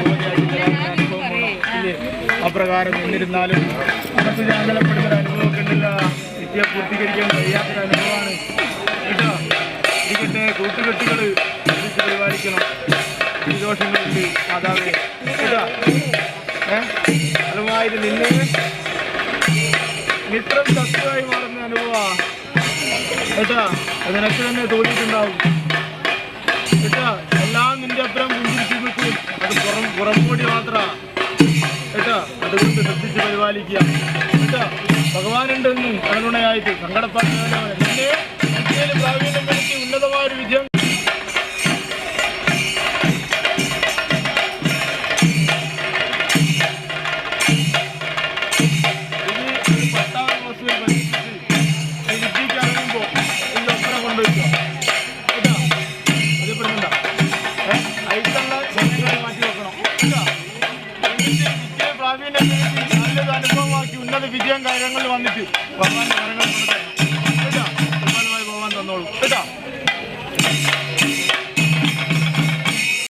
അനുഭവം വേണം. അപ്രകാരം നിന്നിരുന്നാലും മനസ്സ് ചാന്തലപ്പെടുന്ന ഒരു അനുഭവമൊക്കെ ഉണ്ടല്ലോ നിത്യ പൂർത്തീകരിക്കാൻ കഴിയാത്തൊരു അനുഭവമാണ് കേട്ടോ ഇതിന്റെ കൂട്ടുകെട്ടുകൾ പരിപാലിക്കണം. ദോഷങ്ങളുണ്ട് മാതാവേ. കേട്ടോ അതുമായിട്ട് നിന്നെ മിത്രം തത്വമായി മാറുന്ന അനുഭവ കേട്ടാ അത് നിനക്ക് തന്നെ തോന്നിയിട്ടുണ്ടാവും. അതുകൊണ്ട് ശ്രദ്ധിച്ച് പരിപാലിക്കുക. ഭഗവാനുണ്ടെന്നും നിന്നെ വിദ്യയിൽ പ്രാവീണ്യം വരുത്തി ഉന്നതമായൊരു വിജയം. ഇത് ഒരു പട്ടാള വിജയം കാര്യങ്ങളിൽ വന്നിട്ട് ഭഗവാന്റെ കരങ്ങൾ